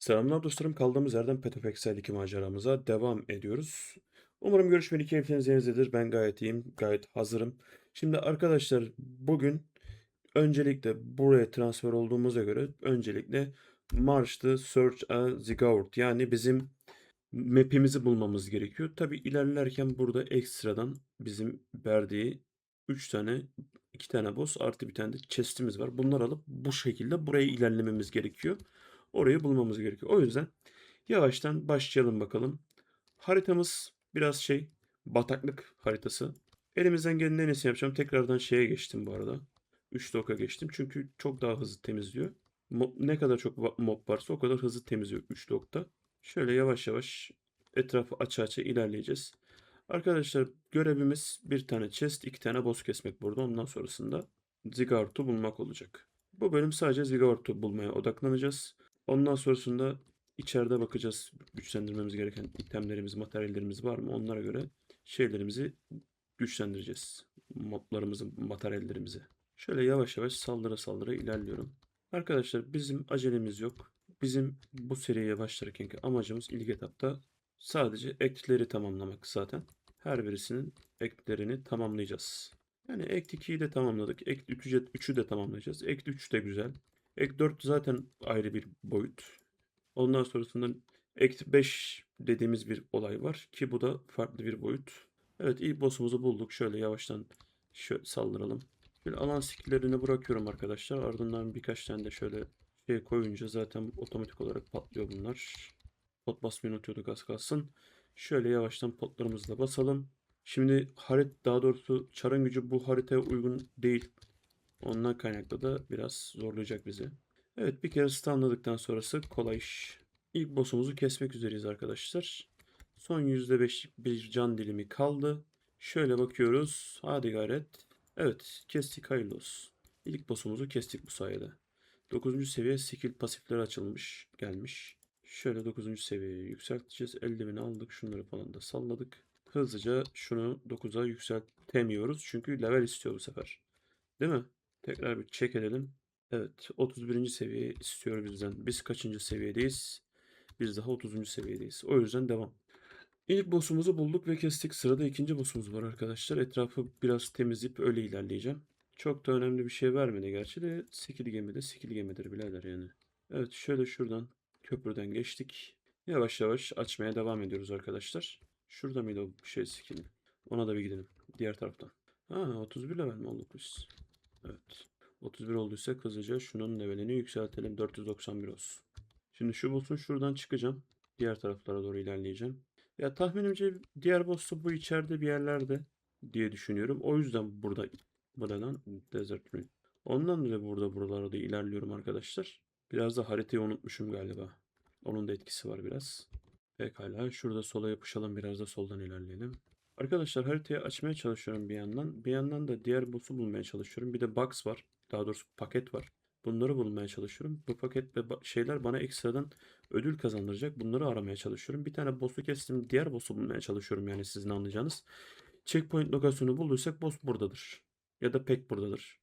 Selamlar dostlarım. Kaldığımız yerden Petofex'el 2 maceramıza devam ediyoruz. Umarım görüşmeli keyifleriniz yerindedir. Ben gayet iyiyim. Gayet hazırım. Şimdi arkadaşlar bugün öncelikle buraya transfer olduğumuza göre öncelikle March'ta Search a Ziggurat yani bizim map'imizi bulmamız gerekiyor. Tabi ilerlerken burada ekstradan bizim verdiği 3 tane 2 tane boss artı bir tane de chest'imiz var. Bunları alıp bu şekilde buraya ilerlememiz gerekiyor. Orayı bulmamız gerekiyor. O yüzden yavaştan başlayalım bakalım. Haritamız biraz şey bataklık haritası. Elimizden gelen en yapacağım. Tekrardan şeye geçtim bu arada. 3 doka geçtim. Çünkü çok daha hızlı temizliyor. Mob, ne kadar çok mob varsa o kadar hızlı temizliyor 3 dokta. Şöyle yavaş yavaş etrafı aça aça ilerleyeceğiz. Arkadaşlar görevimiz bir tane chest, iki tane boss kesmek burada. Ondan sonrasında Zigart'u bulmak olacak. Bu bölüm sadece Zigart'u bulmaya odaklanacağız. Ondan sonrasında içeride bakacağız. Güçlendirmemiz gereken itemlerimiz, materyallerimiz var mı? Onlara göre şeylerimizi güçlendireceğiz. Moblarımızı, materyallerimizi. Şöyle yavaş yavaş saldıra saldıra ilerliyorum. Arkadaşlar bizim acelemiz yok. Bizim bu seriye başlarkenki amacımız ilk etapta sadece ekleri tamamlamak zaten. Her birisinin eklerini tamamlayacağız. Yani ek 2'yi de tamamladık. Ek 3'ü 3'ü de tamamlayacağız. Ek 3 de güzel. Ek 4 zaten ayrı bir boyut. Ondan sonrasında ek 5 dediğimiz bir olay var ki bu da farklı bir boyut. Evet ilk boss'umuzu bulduk. Şöyle yavaştan şöyle saldıralım. Böyle alan skill'lerini bırakıyorum arkadaşlar. Ardından birkaç tane de şöyle şey koyunca zaten otomatik olarak patlıyor bunlar. Pot basmayı unutuyorduk az kalsın. Şöyle yavaştan potlarımızı da basalım. Şimdi harit daha doğrusu çarın gücü bu haritaya uygun değil. Ondan kaynaklı da biraz zorlayacak bizi. Evet bir kere stunladıktan sonrası kolay iş. İlk boss'umuzu kesmek üzereyiz arkadaşlar. Son %5'lik bir can dilimi kaldı. Şöyle bakıyoruz. Hadi gayret. Evet kestik hayırlı olsun. İlk boss'umuzu kestik bu sayede. 9. seviye skill pasifleri açılmış gelmiş. Şöyle 9. seviyeye yükselteceğiz. Eldiveni aldık. Şunları falan da salladık. Hızlıca şunu 9'a yükseltemiyoruz. Çünkü level istiyor bu sefer. Değil mi? Tekrar bir check edelim. Evet 31. seviye istiyor bizden. Biz kaçıncı seviyedeyiz? Biz daha 30. seviyedeyiz. O yüzden devam. İlk boss'umuzu bulduk ve kestik. Sırada ikinci boss'umuz var arkadaşlar. Etrafı biraz temizleyip öyle ilerleyeceğim. Çok da önemli bir şey vermedi gerçi de skill gemide skill gemidir birader yani. Evet şöyle şuradan köprüden geçtik. Yavaş yavaş açmaya devam ediyoruz arkadaşlar. Şurada mıydı o şey skill? Ona da bir gidelim. Diğer taraftan. Ha 31 level mi olduk biz? Evet. 31 olduysa hızlıca şunun levelini yükseltelim. 491 olsun. Şimdi şu boss'un şuradan çıkacağım. Diğer taraflara doğru ilerleyeceğim. Ya tahminimce diğer boss da bu içeride bir yerlerde diye düşünüyorum. O yüzden burada buradan Desert Ruin. Ondan dolayı burada buralara da ilerliyorum arkadaşlar. Biraz da haritayı unutmuşum galiba. Onun da etkisi var biraz. Pekala şurada sola yapışalım biraz da soldan ilerleyelim. Arkadaşlar haritayı açmaya çalışıyorum bir yandan. Bir yandan da diğer boss'u bulmaya çalışıyorum. Bir de box var. Daha doğrusu paket var. Bunları bulmaya çalışıyorum. Bu paket ve şeyler bana ekstradan ödül kazandıracak. Bunları aramaya çalışıyorum. Bir tane boss'u kestim. Diğer boss'u bulmaya çalışıyorum yani sizin anlayacağınız. Checkpoint lokasyonu bulduysak boss buradadır. Ya da pek buradadır.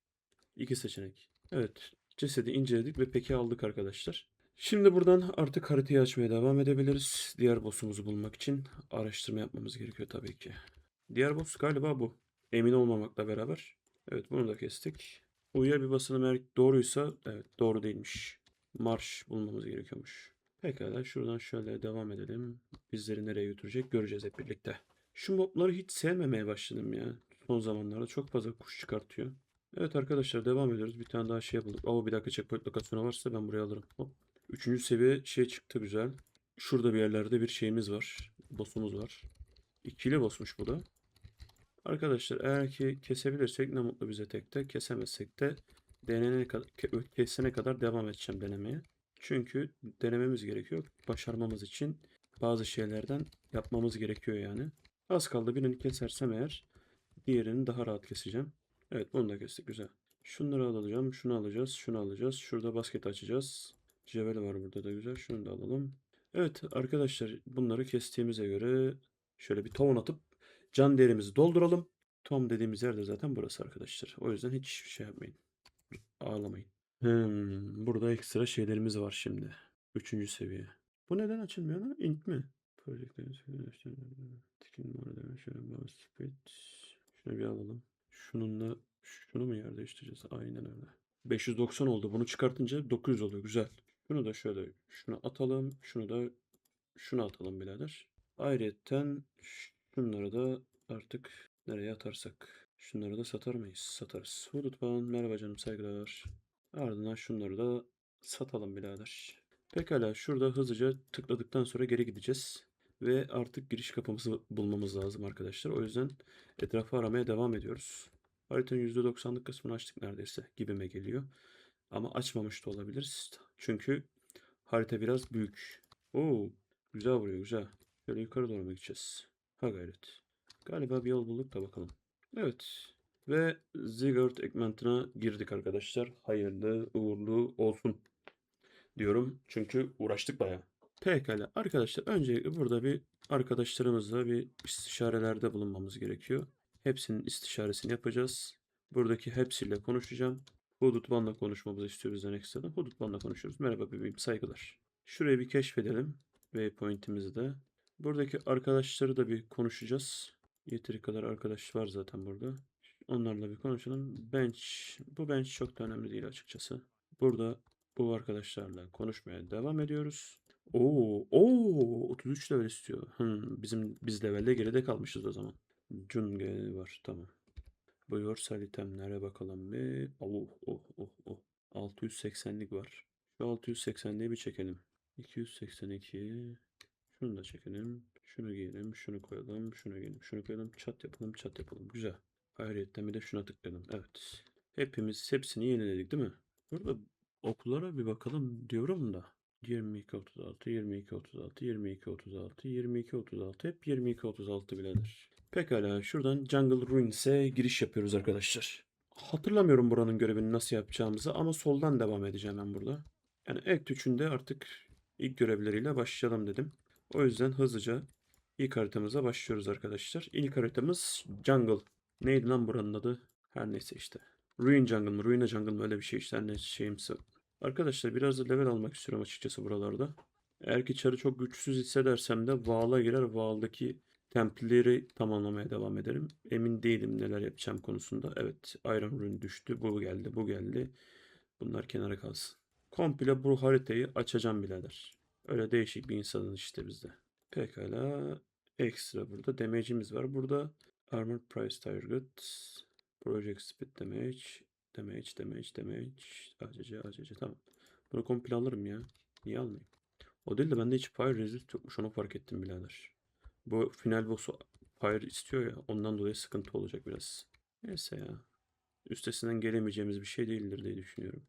İki seçenek. Evet. Cesedi inceledik ve peki aldık arkadaşlar. Şimdi buradan artık haritayı açmaya devam edebiliriz. Diğer boss'umuzu bulmak için araştırma yapmamız gerekiyor tabii ki. Diğer boss galiba bu. Emin olmamakla beraber. Evet bunu da kestik. Uyuya bir basalım eğer doğruysa evet doğru değilmiş. Marş bulmamız gerekiyormuş. Pekala şuradan şöyle devam edelim. Bizleri nereye götürecek göreceğiz hep birlikte. Şu mobları hiç sevmemeye başladım ya. Son zamanlarda çok fazla kuş çıkartıyor. Evet arkadaşlar devam ediyoruz. Bir tane daha şey bulduk. Ama bir dakika checkpoint lokasyonu varsa ben buraya alırım. Hop. Üçüncü seviye şey çıktı güzel. Şurada bir yerlerde bir şeyimiz var. Boss'umuz var. İkili boss'muş bu da. Arkadaşlar eğer ki kesebilirsek ne mutlu bize tekte. Kesemezsek de denene kadar, kesene kadar devam edeceğim denemeye. Çünkü denememiz gerekiyor. Başarmamız için bazı şeylerden yapmamız gerekiyor yani. Az kaldı birini kesersem eğer diğerini daha rahat keseceğim. Evet bunu da kestik güzel. Şunları alacağım. Şunu alacağız. Şunu alacağız. Şurada basket açacağız. Cevel var burada da güzel. Şunu da alalım. Evet arkadaşlar bunları kestiğimize göre şöyle bir ton atıp can değerimizi dolduralım. Tom dediğimiz yerde zaten burası arkadaşlar. O yüzden hiç şey yapmayın. Ağlamayın. Hmm, burada ekstra şeylerimiz var şimdi. Üçüncü seviye. Bu neden açılmıyor lan? Int mi? Şunu bir alalım. Şununla şunu mu yer değiştireceğiz? Aynen öyle. 590 oldu. Bunu çıkartınca 900 oluyor. Güzel. Şunu da şöyle şunu atalım. Şunu da şunu atalım birader. Ayrıyeten şunları da artık nereye atarsak. Şunları da satar mıyız? Satarız. Hudutban merhaba canım saygılar. Ardından şunları da satalım birader. Pekala şurada hızlıca tıkladıktan sonra geri gideceğiz. Ve artık giriş kapımızı bulmamız lazım arkadaşlar. O yüzden etrafı aramaya devam ediyoruz. Haritanın %90'lık kısmını açtık neredeyse gibime geliyor. Ama açmamış da olabiliriz. Çünkü harita biraz büyük. Oo, güzel vuruyor güzel. Şöyle yukarı doğru gideceğiz? Ha gayret. Galiba bir yol bulduk da bakalım. Evet. Ve Ziggurat Ekment'ine girdik arkadaşlar. Hayırlı uğurlu olsun diyorum. Çünkü uğraştık bayağı. Pekala arkadaşlar öncelikle burada bir arkadaşlarımızla bir istişarelerde bulunmamız gerekiyor. Hepsinin istişaresini yapacağız. Buradaki hepsiyle konuşacağım. Hudutban'la konuşmamızı istiyor bizden ekstradan. Hudutban'la konuşuyoruz. Merhaba bebeğim saygılar. Şurayı bir keşfedelim. Waypoint'imizi de. Buradaki arkadaşları da bir konuşacağız. Yeteri kadar arkadaş var zaten burada. Onlarla bir konuşalım. Bench. Bu bench çok da önemli değil açıkçası. Burada bu arkadaşlarla konuşmaya devam ediyoruz. Oo, oo 33 level istiyor. Hmm, bizim biz levelde geride kalmışız o zaman. Cunge var tamam. Bu yorsal itemlere bakalım bir. Oh oh oh oh. 680'lik var. Şu 680'liği bir çekelim. 282. Şunu da çekelim. Şunu giyelim. Şunu koyalım. Şunu giyelim. Şunu koyalım. Çat yapalım. Çat yapalım. Güzel. Hayriyetten bir de şuna tıkladım. Evet. Hepimiz hepsini yeniledik değil mi? Burada okullara bir bakalım diyorum da. 22 36 22 36 22 36 22 36 hep 22 36 birader. Pekala şuradan Jungle Ruins'e giriş yapıyoruz arkadaşlar. Hatırlamıyorum buranın görevini nasıl yapacağımızı ama soldan devam edeceğim ben burada. Yani Act 3'ünde artık ilk görevleriyle başlayalım dedim. O yüzden hızlıca ilk haritamıza başlıyoruz arkadaşlar. İlk haritamız Jungle. Neydi lan buranın adı? Her neyse işte. Ruin Jungle mı? Ruin Jungle mı? Öyle bir şey işte. Her neyse şeyimse. Arkadaşlar biraz da level almak istiyorum açıkçası buralarda. Eğer ki çarı çok güçsüz hissedersem de Vaal'a girer. Vaal'daki templeri tamamlamaya devam ederim. Emin değilim neler yapacağım konusunda. Evet Iron Rune düştü. Bu geldi. Bu geldi. Bunlar kenara kalsın. Komple bu haritayı açacağım birader. Öyle değişik bir insanın işte bizde. Pekala. Ekstra burada damage'imiz var. Burada Armor Price Target. Project Speed Damage. Damage, damage, damage. ACC, ACC. Tamam. Bunu komple alırım ya. Niye almayayım? O değil de bende hiç Fire Resist yokmuş. Onu fark ettim birader. Bu final boss'u Fire istiyor ya. Ondan dolayı sıkıntı olacak biraz. Neyse ya. Üstesinden gelemeyeceğimiz bir şey değildir diye düşünüyorum.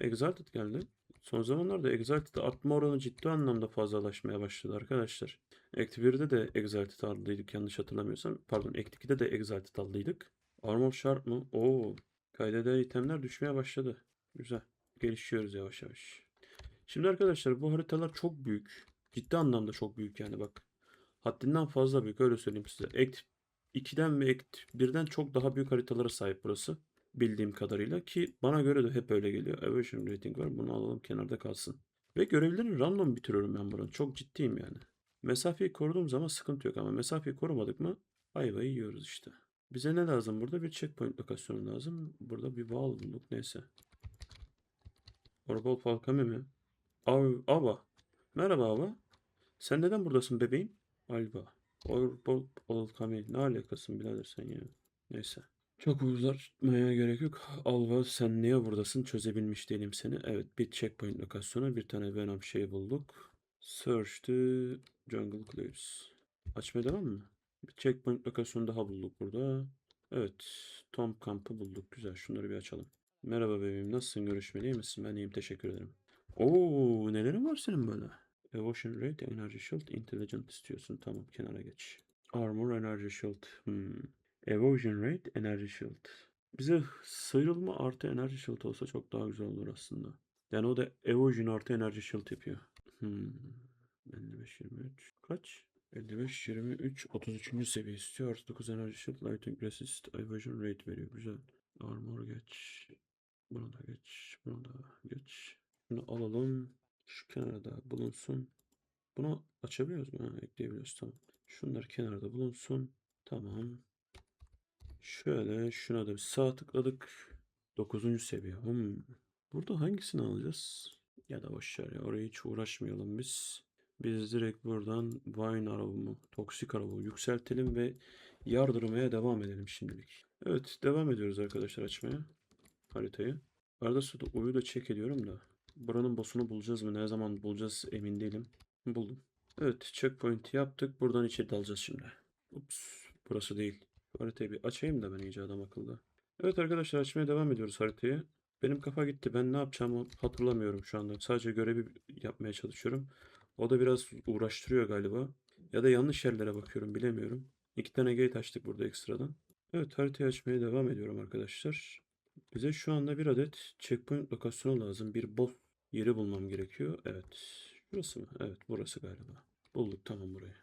Exalted geldi. Son zamanlarda Exalted artma oranı ciddi anlamda fazlalaşmaya başladı arkadaşlar. Act 1'de de Exalted aldıydık yanlış hatırlamıyorsam. Pardon Act 2'de de Exalted aldıydık. Armor Sharp mı? Oo. Kaydeden itemler düşmeye başladı. Güzel. Gelişiyoruz yavaş yavaş. Şimdi arkadaşlar bu haritalar çok büyük. Ciddi anlamda çok büyük yani bak. Haddinden fazla büyük öyle söyleyeyim size. Act 2'den ve Act 1'den çok daha büyük haritalara sahip burası. Bildiğim kadarıyla ki bana göre de hep öyle geliyor. Evasion rating var. Bunu alalım kenarda kalsın. Ve görevlerini random bitiriyorum ben buranın. Çok ciddiyim yani. Mesafeyi koruduğum zaman sıkıntı yok ama mesafeyi korumadık mı ayvayı yiyoruz işte. Bize ne lazım burada? Bir checkpoint lokasyonu lazım. Burada bir wall bulduk. Neyse. Orbol Falkami mi? Av, Ava. Merhaba Ava. Sen neden buradasın bebeğim? Alba. Orbol Falkami. Ne alakasın birader sen ya? Neyse. Çok uzatmaya gerek yok. Alva sen niye buradasın? Çözebilmiş değilim seni. Evet bir checkpoint lokasyonu. Bir tane Venom şey bulduk. Search the Jungle Clues. Açmaya devam mı? Bir checkpoint lokasyonu daha bulduk burada. Evet. Tom kampı bulduk. Güzel. Şunları bir açalım. Merhaba bebeğim. Nasılsın? Görüşmeli misin? Ben iyiyim. Teşekkür ederim. Oo, nelerin var senin böyle? Evotion Rate, Energy Shield, Intelligent istiyorsun. Tamam. Kenara geç. Armor, Energy Shield. Hmm. Evosion Rate, Energy Shield. Bize sıyrılma artı Energy Shield olsa çok daha güzel olur aslında. Yani o da Evosion artı Energy Shield yapıyor. Hmm. 55 23 kaç? 55 23 33. seviye istiyor. Artı 9 Energy Shield, Lighting Resist, Evasion Rate veriyor. Güzel. Armor geç. Bunu da geç. Bunu da geç. Şunu alalım. Şu kenarda bulunsun. Bunu açabiliyoruz mu? Ekleyebiliyoruz. Tamam. Şunlar kenarda bulunsun. Tamam. Şöyle şuna da bir sağ tıkladık. 9. seviye. Hmm. Burada hangisini alacağız? Ya da boşver ya. Oraya hiç uğraşmayalım biz. Biz direkt buradan Vine arabamı, toksik arabamı yükseltelim ve yardırmaya devam edelim şimdilik. Evet, devam ediyoruz arkadaşlar açmaya haritayı. Arada sırada uyu da check ediyorum da. Buranın boss'unu bulacağız mı? Ne zaman bulacağız emin değilim. Buldum. Evet, checkpoint yaptık. Buradan içeri dalacağız şimdi. Ups, burası değil. Haritayı bir açayım da ben iyice adam akıllı. Evet arkadaşlar açmaya devam ediyoruz haritayı. Benim kafa gitti. Ben ne yapacağımı hatırlamıyorum şu anda. Sadece görevi yapmaya çalışıyorum. O da biraz uğraştırıyor galiba. Ya da yanlış yerlere bakıyorum bilemiyorum. İki tane gate açtık burada ekstradan. Evet haritayı açmaya devam ediyorum arkadaşlar. Bize şu anda bir adet checkpoint lokasyonu lazım. Bir boss yeri bulmam gerekiyor. Evet. Burası mı? Evet burası galiba. Bulduk tamam burayı.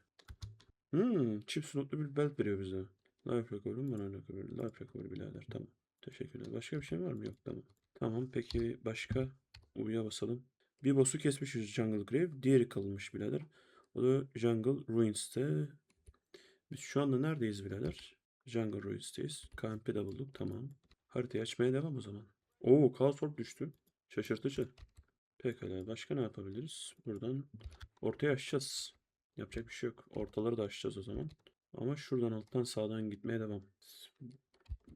Hmm, çift slotlu bir belt veriyor bize. Life recovery, mana recovery, life recovery birader. Tamam. Teşekkürler. Başka bir şey var mı? Yok tamam. Tamam peki başka? U'ya basalım. Bir boss'u kesmişiz Jungle Grave. Diğeri kalmış birader. O da Jungle Ruins'te. Biz şu anda neredeyiz birader? Jungle Ruins'teyiz. KMP'de bulduk. Tamam. Haritayı açmaya devam o zaman. Oo Chaos Orb düştü. Şaşırtıcı. Pekala başka ne yapabiliriz? Buradan ortaya açacağız. Yapacak bir şey yok. Ortaları da açacağız o zaman. Ama şuradan alttan sağdan gitmeye devam.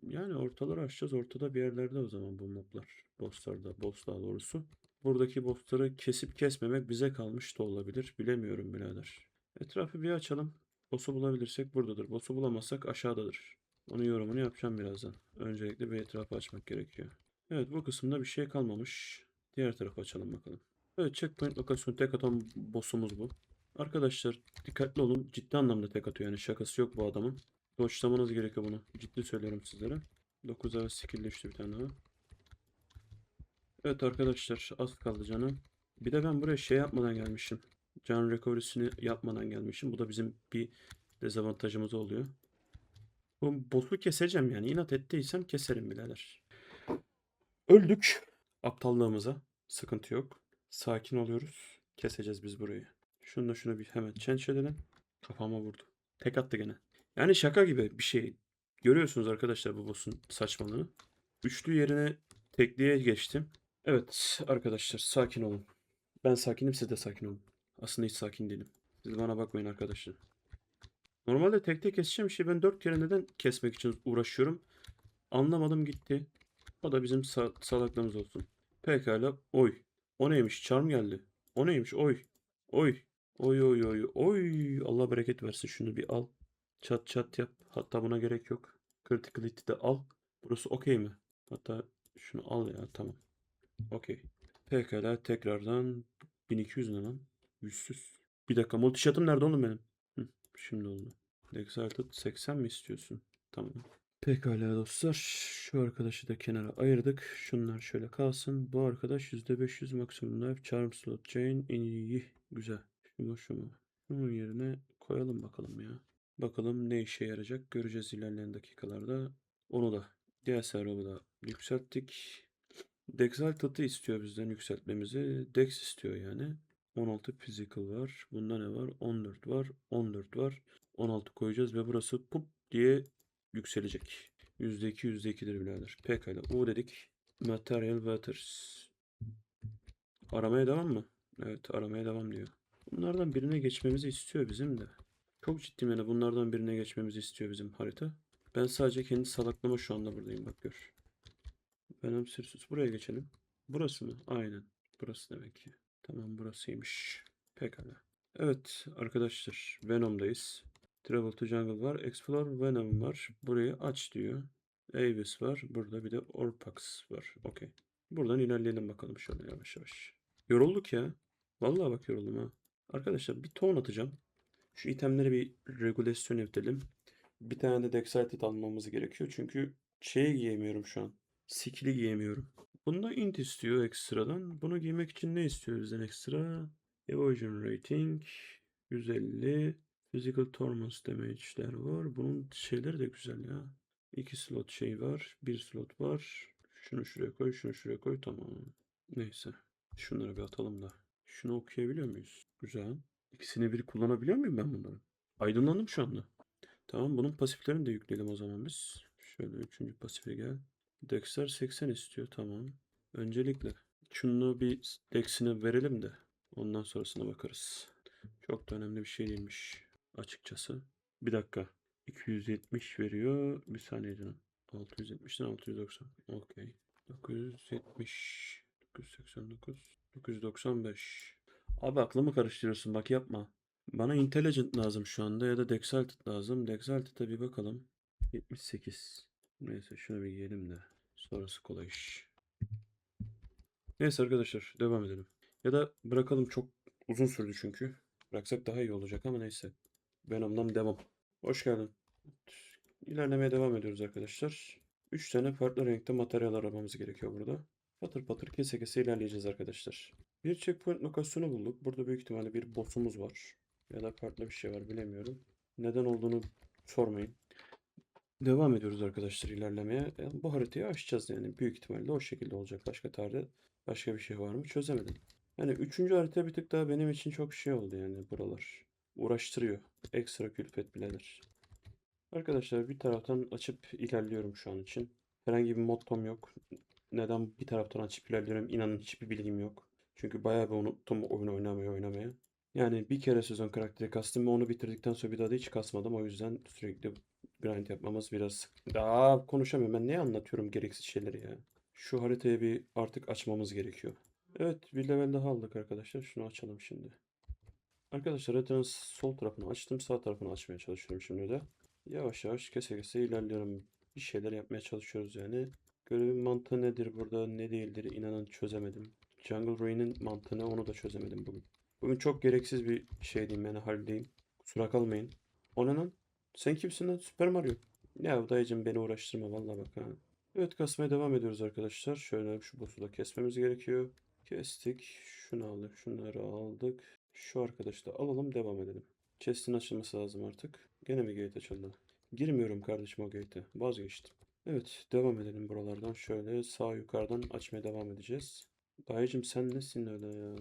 Yani ortaları açacağız. Ortada bir yerlerde o zaman bu moblar. Bosslarda. Boss daha doğrusu. Buradaki bossları kesip kesmemek bize kalmış da olabilir. Bilemiyorum birader. Etrafı bir açalım. Boss'u bulabilirsek buradadır. Boss'u bulamazsak aşağıdadır. Onun yorumunu yapacağım birazdan. Öncelikle bir etrafı açmak gerekiyor. Evet bu kısımda bir şey kalmamış. Diğer tarafı açalım bakalım. Evet checkpoint lokasyonu tek atan boss'umuz bu. Arkadaşlar dikkatli olun. Ciddi anlamda tek atıyor yani şakası yok bu adamın. Doçlamanız gerekiyor bunu. Ciddi söylüyorum sizlere. 9 ara skill düştü bir tane daha. Evet arkadaşlar az kaldı canım. Bir de ben buraya şey yapmadan gelmişim. Can recovery'sini yapmadan gelmişim. Bu da bizim bir dezavantajımız oluyor. Bu boss'u keseceğim yani. İnat ettiysem keserim birader. Öldük. Aptallığımıza. Sıkıntı yok. Sakin oluyoruz. Keseceğiz biz burayı. Şunu da şunu bir hemen change edelim. Kafama vurdu. Tek attı gene. Yani şaka gibi bir şey. Görüyorsunuz arkadaşlar bu boss'un saçmalığını. Üçlü yerine tekliğe geçtim. Evet arkadaşlar sakin olun. Ben sakinim siz de sakin olun. Aslında hiç sakin değilim. Siz bana bakmayın arkadaşlar. Normalde tek tek keseceğim şey ben dört kere neden kesmek için uğraşıyorum. Anlamadım gitti. O da bizim sa salaklığımız olsun. Pekala. Oy. O neymiş? Charm geldi. O neymiş? Oy. Oy. Oy oy oy. Oy. Allah bereket versin. Şunu bir al. Çat çat yap. Hatta buna gerek yok. Critical hit'i de al. Burası okey mi? Hatta şunu al ya. Tamam. Okey. Pekala. Tekrardan 1200 ne lan? Yüzsüz. Bir dakika. Multishot'ım nerede oğlum benim? Şimdi oldu. Exalted 80 mi istiyorsun? Tamam. Pekala dostlar. Şu arkadaşı da kenara ayırdık. Şunlar şöyle kalsın. Bu arkadaş %500 maksimum life. Charm slot chain. İyi. Güzel. Şu mu şu mu? Şunun yerine koyalım bakalım ya. Bakalım ne işe yarayacak. Göreceğiz ilerleyen dakikalarda. Onu da. Diğer server'ı da yükselttik. Dexalted'ı istiyor bizden yükseltmemizi. Dex istiyor yani. 16 physical var. Bunda ne var? 14 var. 14 var. 16 koyacağız ve burası pup diye yükselecek. %2 %2'dir birader. Pekala. U dedik. Material Waters. Aramaya devam mı? Evet aramaya devam diyor. Bunlardan birine geçmemizi istiyor bizim de. Çok ciddiyim yani bunlardan birine geçmemizi istiyor bizim harita. Ben sadece kendi salaklama şu anda buradayım bak gör. Venom Sirsus. Buraya geçelim. Burası mı? Aynen. Burası demek ki. Tamam burasıymış. Pekala. Evet arkadaşlar Venom'dayız. Travel to Jungle var. Explore Venom var. Burayı aç diyor. Avis var. Burada bir de Orpax var. Okey. Buradan ilerleyelim bakalım şöyle yavaş yavaş. Yorulduk ya. Vallahi bak yoruldum ha. Arkadaşlar bir ton atacağım. Şu itemleri bir regülasyon edelim. Bir tane de Dexalted almamız gerekiyor. Çünkü şeyi giyemiyorum şu an. Skill'i giyemiyorum. Bunda int istiyor ekstradan. Bunu giymek için ne istiyor bizden ekstra? Evasion rating 150. Physical Torments damage'ler var. Bunun şeyleri de güzel ya. İki slot şey var. Bir slot var. Şunu şuraya koy, şunu şuraya koy. Tamam. Neyse. Şunları bir atalım da. Şunu okuyabiliyor muyuz? Güzel. İkisini bir kullanabiliyor muyum ben bunları? Aydınlandım şu anda. Tamam bunun pasiflerini de yükleyelim o zaman biz. Şöyle üçüncü pasife gel. Dexter 80 istiyor tamam. Öncelikle şunu bir Dex'ine verelim de ondan sonrasına bakarız. Çok da önemli bir şey değilmiş açıkçası. Bir dakika. 270 veriyor. Bir saniye canım. 670'den 690. Okey. 970 989 995 Abi aklımı karıştırıyorsun bak yapma. Bana Intelligent lazım şu anda ya da Dexalted lazım. Dexalted'a bir bakalım. 78. Neyse şunu bir yiyelim de. Sonrası kolay iş. Neyse arkadaşlar devam edelim. Ya da bırakalım çok uzun sürdü çünkü. Bıraksak daha iyi olacak ama neyse. Venom'dan devam. Hoş geldin. İlerlemeye devam ediyoruz arkadaşlar. 3 tane farklı renkte materyal aramamız gerekiyor burada. Patır patır kese kese ilerleyeceğiz arkadaşlar. Bir checkpoint lokasyonu bulduk. Burada büyük ihtimalle bir boss'umuz var. Ya da farklı bir şey var bilemiyorum. Neden olduğunu sormayın. Devam ediyoruz arkadaşlar ilerlemeye. Yani bu haritayı aşacağız yani. Büyük ihtimalle o şekilde olacak. Başka tarihte başka bir şey var mı çözemedim. Yani üçüncü harita bir tık daha benim için çok şey oldu yani buralar. Uğraştırıyor. Ekstra külfet biledir. Arkadaşlar bir taraftan açıp ilerliyorum şu an için. Herhangi bir mottom yok. Neden bir taraftan açıp ilerliyorum inanın hiçbir bilgim yok. Çünkü bayağı bir unuttum oyunu oynamaya oynamaya. Yani bir kere sezon karakteri kastım ve onu bitirdikten sonra bir daha da hiç kasmadım. O yüzden sürekli grind yapmamız biraz sık. Daha konuşamıyorum. Ben ne anlatıyorum gereksiz şeyleri ya. Şu haritayı bir artık açmamız gerekiyor. Evet bir level daha aldık arkadaşlar. Şunu açalım şimdi. Arkadaşlar haritanın sol tarafını açtım. Sağ tarafını açmaya çalışıyorum şimdi de. Yavaş yavaş kese kese ilerliyorum. Bir şeyler yapmaya çalışıyoruz yani. Görevin mantığı nedir burada ne değildir inanın çözemedim. Jungle Ruin'in mantığı ne onu da çözemedim bugün. Bugün çok gereksiz bir şey diyeyim yani haldeyim. Kusura kalmayın. O ne lan? Sen kimsin lan? Super Mario. Ya dayıcım beni uğraştırma vallahi bak ha. Evet kasmaya devam ediyoruz arkadaşlar. Şöyle şu boss'u da kesmemiz gerekiyor. Kestik. Şunu aldık. Şunları aldık. Şu arkadaşı da alalım devam edelim. Chest'in açılması lazım artık. Gene mi gate açıldı? Girmiyorum kardeşim o gate'e. Vazgeçtim. Evet devam edelim buralardan. Şöyle sağ yukarıdan açmaya devam edeceğiz. Dayıcım sen nesin öyle ya?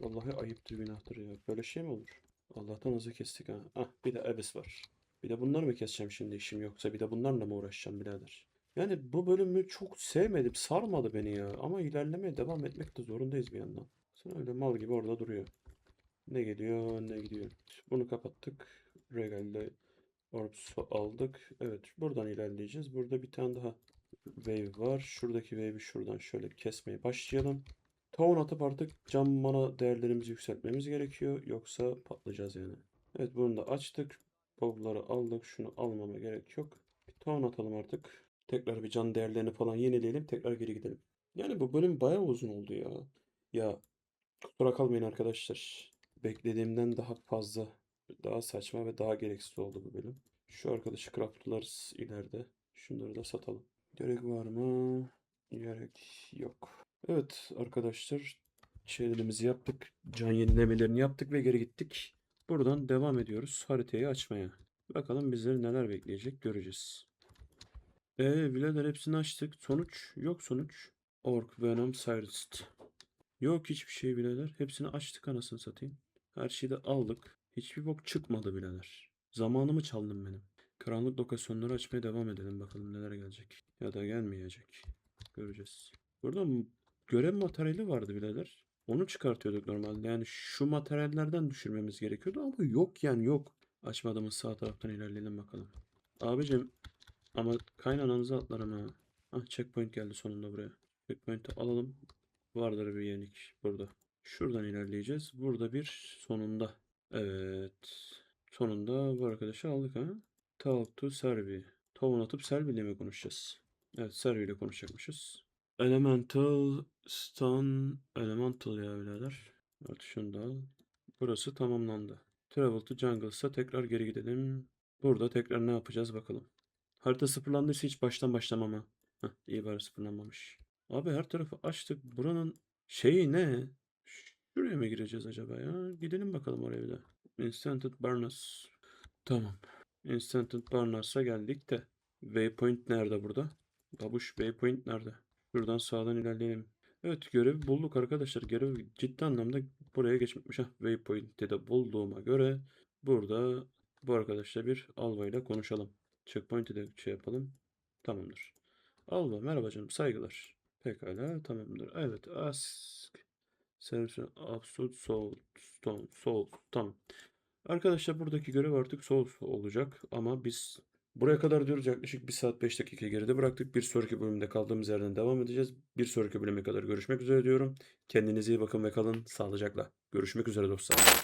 Vallahi ayıptır günahtır ya. Böyle şey mi olur? Allah'tan hızlı kestik ha. Ah bir de Abyss var. Bir de bunları mı keseceğim şimdi işim yoksa bir de bunlarla mı uğraşacağım birader? Yani bu bölümü çok sevmedim. Sarmadı beni ya. Ama ilerlemeye devam etmek de zorundayız bir yandan. Sen öyle mal gibi orada duruyor. Ne geliyor ne gidiyor. Bunu kapattık. Regal'de Orbs'u aldık. Evet buradan ilerleyeceğiz. Burada bir tane daha wave var. Şuradaki wave'i şuradan şöyle kesmeye başlayalım. Town atıp artık cam mana değerlerimizi yükseltmemiz gerekiyor. Yoksa patlayacağız yani. Evet bunu da açtık. Bob'ları aldık. Şunu almama gerek yok. Bir town atalım artık. Tekrar bir can değerlerini falan yenileyelim. Tekrar geri gidelim. Yani bu bölüm bayağı uzun oldu ya. Ya kusura kalmayın arkadaşlar. Beklediğimden daha fazla, daha saçma ve daha gereksiz oldu bu bölüm. Şu arkadaşı craftlarız ileride. Şunları da satalım. Gerek var mı? Gerek yok. Evet arkadaşlar şeylerimizi yaptık. Can yenilemelerini yaptık ve geri gittik. Buradan devam ediyoruz haritayı açmaya. Bakalım bizleri neler bekleyecek göreceğiz. Eee birader hepsini açtık. Sonuç? Yok sonuç. Orc, Venom, Cyrist. Yok hiçbir şey birader. Hepsini açtık anasını satayım. Her şeyi de aldık. Hiçbir bok çıkmadı birader. Zamanımı çaldın benim. Karanlık lokasyonları açmaya devam edelim bakalım neler gelecek. Ya da gelmeyecek. Göreceğiz. Burada görev materyali vardı birader. Onu çıkartıyorduk normalde. Yani şu materyallerden düşürmemiz gerekiyordu ama yok yani yok. Açmadığımız sağ taraftan ilerleyelim bakalım. Abicim ama kaynananızı atlarım ha. Ah checkpoint geldi sonunda buraya. Checkpoint'i alalım. Vardır bir yenik burada. Şuradan ilerleyeceğiz. Burada bir sonunda. Evet. Sonunda bu arkadaşı aldık ha. Talk to Servi. Town atıp Servi ile mi konuşacağız? Evet Servi ile konuşacakmışız. Elemental Stun Elemental ya birader. Evet şunu da al. Burası tamamlandı. Travel to Jungles'a tekrar geri gidelim. Burada tekrar ne yapacağız bakalım. Harita sıfırlandıysa hiç baştan başlamam ha. Heh, iyi bari sıfırlanmamış. Abi her tarafı açtık. Buranın şeyi ne? Şuraya mı gireceğiz acaba ya? Gidelim bakalım oraya bir de. Instanted Barnes. Tamam. Instanted Barnes'a geldik de. Waypoint nerede burada? Babuş Waypoint nerede? Şuradan sağdan ilerleyelim. Evet görevi bulduk arkadaşlar. Görev ciddi anlamda buraya geçmiş. Heh, waypoint'i de bulduğuma göre burada bu arkadaşla bir Alva ile konuşalım. Checkpoint'i de şey yapalım. Tamamdır. Alva merhaba canım saygılar. Pekala tamamdır. Evet ask. Service absolute soul stone soul tamam. Arkadaşlar buradaki görev artık soul olacak ama biz buraya kadar diyoruz yaklaşık 1 saat 5 dakika geride bıraktık. Bir sonraki bölümde kaldığımız yerden devam edeceğiz. Bir sonraki bölüme kadar görüşmek üzere diyorum. Kendinize iyi bakın ve kalın sağlıcakla. Görüşmek üzere dostlar.